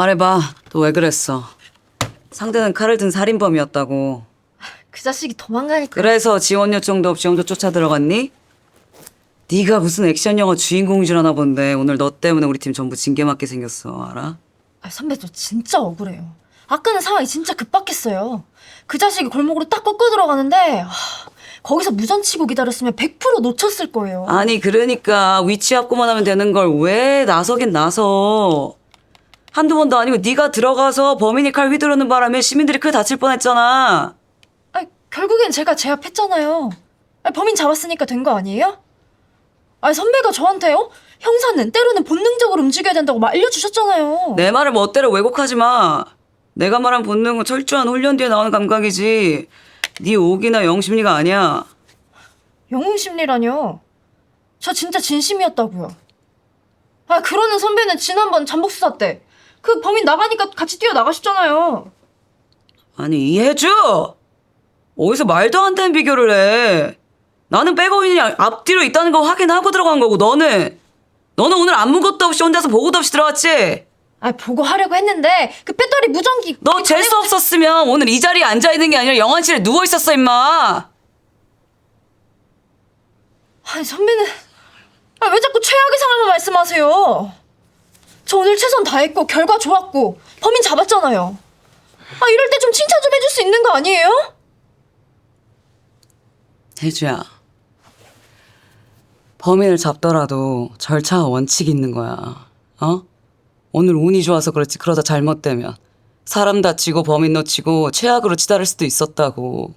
말해봐. 또왜 그랬어? 상대는 칼을 든 살인범이었다고. 그 자식이 도망가니까. 그래서 지원 요청도 없이 혼자 쫓아 들어갔니? 네가 무슨 액션 영화 주인공인 줄 아나 본데 오늘 너 때문에 우리 팀 전부 징계 맞게 생겼어. 알아? 아, 선배 저 진짜 억울해요. 아까는 상황이 진짜 급박했어요. 그 자식이 골목으로 딱 꺾어 들어가는데 하, 거기서 무전치고 기다렸으면 100% 놓쳤을 거예요. 아니 그러니까 위치 합고만 하면 되는 걸 왜 나서긴 나서. 한두 번도 아니고 네가 들어가서 범인이 칼 휘두르는 바람에 시민들이 크게 다칠 뻔했잖아. 아, 결국엔 제가 제압했잖아요. 아, 범인 잡았으니까 된 거 아니에요? 아, 선배가 저한테요? 형사는 때로는 본능적으로 움직여야 된다고 막 알려주셨잖아요. 내 말을 멋대로 왜곡하지 마. 내가 말한 본능은 철저한 훈련 뒤에 나오는 감각이지. 네 오기나 영심리가 아니야. 영웅 심리라뇨. 저 진짜 진심이었다고요. 아, 그러는 선배는 지난번 잠복 수사 때 그 범인 나가니까 같이 뛰어 나가셨잖아요. 아니 이해줘. 어디서 말도 안 되는 비교를 해. 나는 백업인이 앞뒤로 있다는 거 확인하고 들어간 거고 너는 너는 오늘 아무것도 없이 혼자서 보고도 없이 들어갔지. 아, 보고 하려고 했는데 그 배터리 무전기. 너 재수 없었으면 오늘 이 자리에 앉아 있는 게 아니라 영화실에 누워 있었어 임마. 아니 선배는 아, 왜 자꾸 최악의 상황만 말씀하세요? 저 오늘 최선 다했고 결과 좋았고 범인 잡았잖아요. 아 이럴 때 좀 칭찬 좀 해줄 수 있는 거 아니에요? 혜주야. 범인을 잡더라도 절차와 원칙이 있는 거야. 어? 오늘 운이 좋아서 그렇지 그러다 잘못되면 사람 다치고 범인 놓치고 최악으로 치달을 수도 있었다고.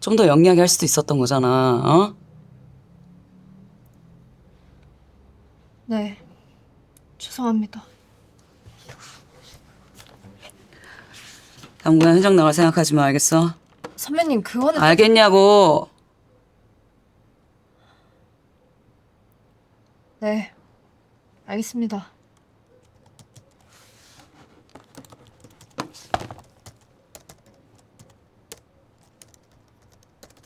좀 더 영리하게 할 수도 있었던 거잖아. 어? 네. 죄송합니다. 당분간 현장 나갈 생각하지 마. 알겠어? 선배님 그거는 알겠냐고. 네. 알겠습니다.